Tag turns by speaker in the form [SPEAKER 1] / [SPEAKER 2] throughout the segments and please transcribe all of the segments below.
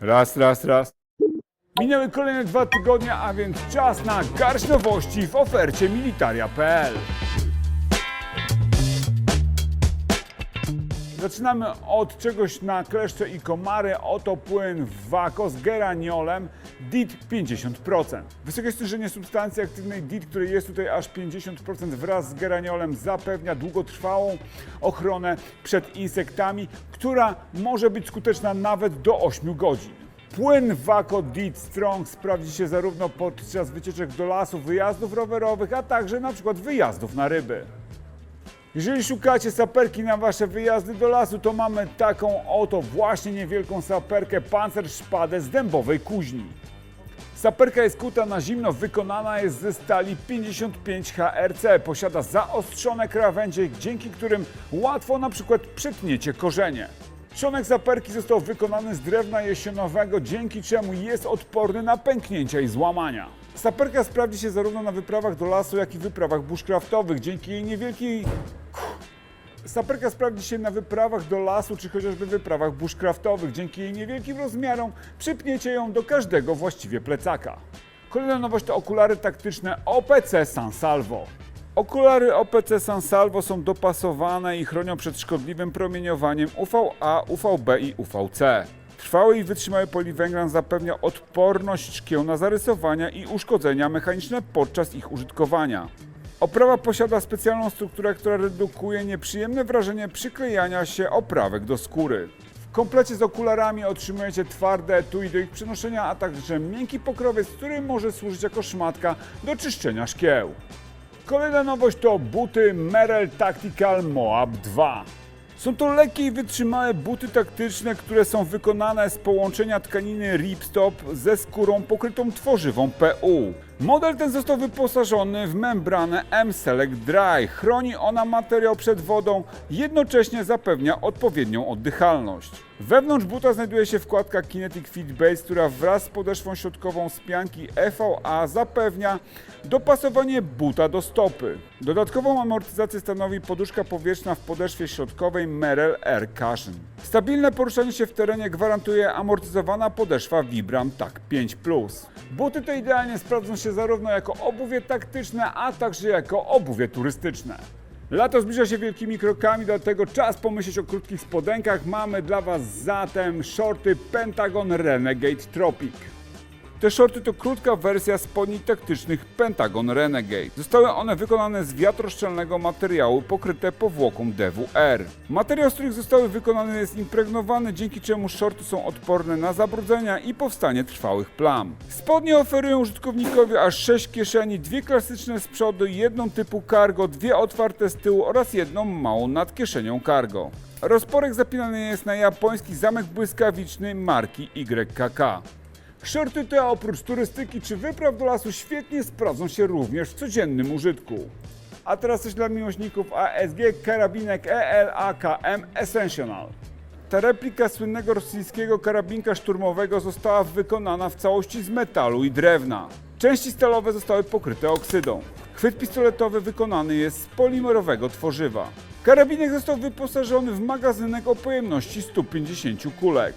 [SPEAKER 1] Raz, raz, raz. Minęły kolejne dwa tygodnie, a więc czas na garść nowości w ofercie militaria.pl. Zaczynamy od czegoś na kleszcze i komary. Oto płyn Waco z geraniolem DIT 50%. Wysokie stężenie substancji aktywnej DIT, której jest tutaj aż 50% wraz z geraniolem zapewnia długotrwałą ochronę przed insektami, która może być skuteczna nawet do 8 godzin. Płyn Waco DIT Strong sprawdzi się zarówno podczas wycieczek do lasu, wyjazdów rowerowych, a także na przykład wyjazdów na ryby. Jeżeli szukacie saperki na wasze wyjazdy do lasu, to mamy taką oto właśnie niewielką saperkę Panzer Szpadę z dębowej kuźni. Saperka jest kuta na zimno, wykonana jest ze stali 55 HRC, posiada zaostrzone krawędzie, dzięki którym łatwo na przykład przetniecie korzenie. Trzonek saperki został wykonany z drewna jesionowego, dzięki czemu jest odporny na pęknięcia i złamania. Saperka sprawdzi się zarówno na wyprawach do lasu, jak i wyprawach bushcraftowych, dzięki jej niewielkiej Saperka sprawdzi się na wyprawach do lasu, czy chociażby wyprawach bushcraftowych. Dzięki jej niewielkim rozmiarom przypniecie ją do każdego właściwie plecaka. Kolejna nowość to okulary taktyczne OPC San Salvo. Okulary OPC San Salvo są dopasowane i chronią przed szkodliwym promieniowaniem UVA, UVB i UVC. Trwały i wytrzymały poliwęglan zapewnia odporność szkieł na zarysowania i uszkodzenia mechaniczne podczas ich użytkowania. Oprawa posiada specjalną strukturę, która redukuje nieprzyjemne wrażenie przyklejania się oprawek do skóry. W komplecie z okularami otrzymujecie twarde etui do ich przenoszenia, a także miękki pokrowiec, który może służyć jako szmatka do czyszczenia szkieł. Kolejna nowość to buty Merrell Tactical Moab 2. Są to lekkie i wytrzymałe buty taktyczne, które są wykonane z połączenia tkaniny ripstop ze skórą pokrytą tworzywą PU. Model ten został wyposażony w membranę M-Select Dry. Chroni ona materiał przed wodą, jednocześnie zapewnia odpowiednią oddychalność. Wewnątrz buta znajduje się wkładka Kinetic Fit Base, która wraz z podeszwą środkową z pianki EVA zapewnia dopasowanie buta do stopy. Dodatkową amortyzację stanowi poduszka powietrzna w podeszwie środkowej Merrell Air Cushion. Stabilne poruszanie się w terenie gwarantuje amortyzowana podeszwa Vibram TAC 5 Plus. Buty te idealnie sprawdzą się zarówno jako obuwie taktyczne, a także jako obuwie turystyczne. Lato zbliża się wielkimi krokami, dlatego czas pomyśleć o krótkich spodenkach. Mamy dla Was zatem shorty Pentagon Renegade Tropic. Te shorty to krótka wersja spodni taktycznych Pentagon Renegade. Zostały one wykonane z wiatroszczelnego materiału pokryte powłoką DWR. Materiał, z których zostały wykonane jest impregnowany, dzięki czemu shorty są odporne na zabrudzenia i powstanie trwałych plam. Spodnie oferują użytkownikowi aż 6 kieszeni, dwie klasyczne z przodu, jedną typu cargo, dwie otwarte z tyłu oraz jedną małą nad kieszenią cargo. Rozporek zapinany jest na japoński zamek błyskawiczny marki YKK. Shorty te oprócz turystyki czy wypraw do lasu świetnie sprawdzą się również w codziennym użytku. A teraz coś dla miłośników ASG karabinek E EL AKM Essential. Ta replika słynnego rosyjskiego karabinka szturmowego została wykonana w całości z metalu i drewna. Części stalowe zostały pokryte oksydą. Chwyt pistoletowy wykonany jest z polimerowego tworzywa. Karabinek został wyposażony w magazynek o pojemności 150 kulek.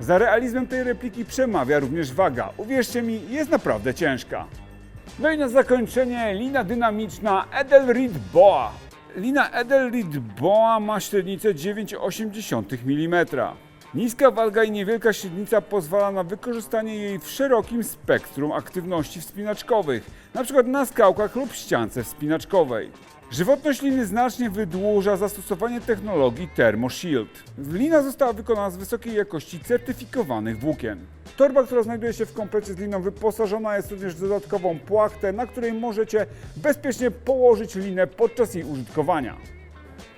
[SPEAKER 1] Za realizmem tej repliki przemawia również waga. Uwierzcie mi, jest naprawdę ciężka. No i na zakończenie lina dynamiczna Edelrid Boa. Lina Edelrid Boa ma średnicę 9,8 mm. Niska waga i niewielka średnica pozwala na wykorzystanie jej w szerokim spektrum aktywności wspinaczkowych, np. na skałkach lub ściance wspinaczkowej. Żywotność liny znacznie wydłuża zastosowanie technologii ThermoShield. Lina została wykonana z wysokiej jakości certyfikowanych włókien. Torba, która znajduje się w komplecie z liną wyposażona jest również w dodatkową płachtę, na której możecie bezpiecznie położyć linę podczas jej użytkowania.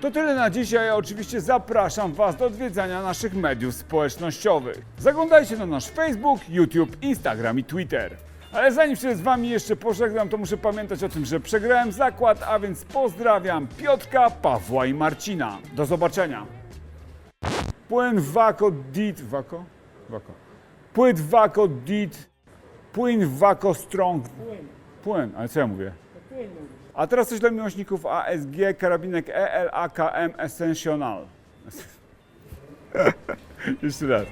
[SPEAKER 1] To tyle na dzisiaj, a oczywiście zapraszam Was do odwiedzania naszych mediów społecznościowych. Zaglądajcie na nasz Facebook, YouTube, Instagram i Twitter. Ale zanim się z Wami jeszcze pożegnam, to muszę pamiętać o tym, że przegrałem zakład, a więc pozdrawiam Piotrka, Pawła i Marcina. Do zobaczenia. Płyn Waco Dit... Waco? Waco. Płyn Waco Dit... Płyn Waco Strong... Płyn, ale co ja mówię? A teraz coś dla miłośników ASG, karabinek E EL AKM Essential. Jeszcze raz.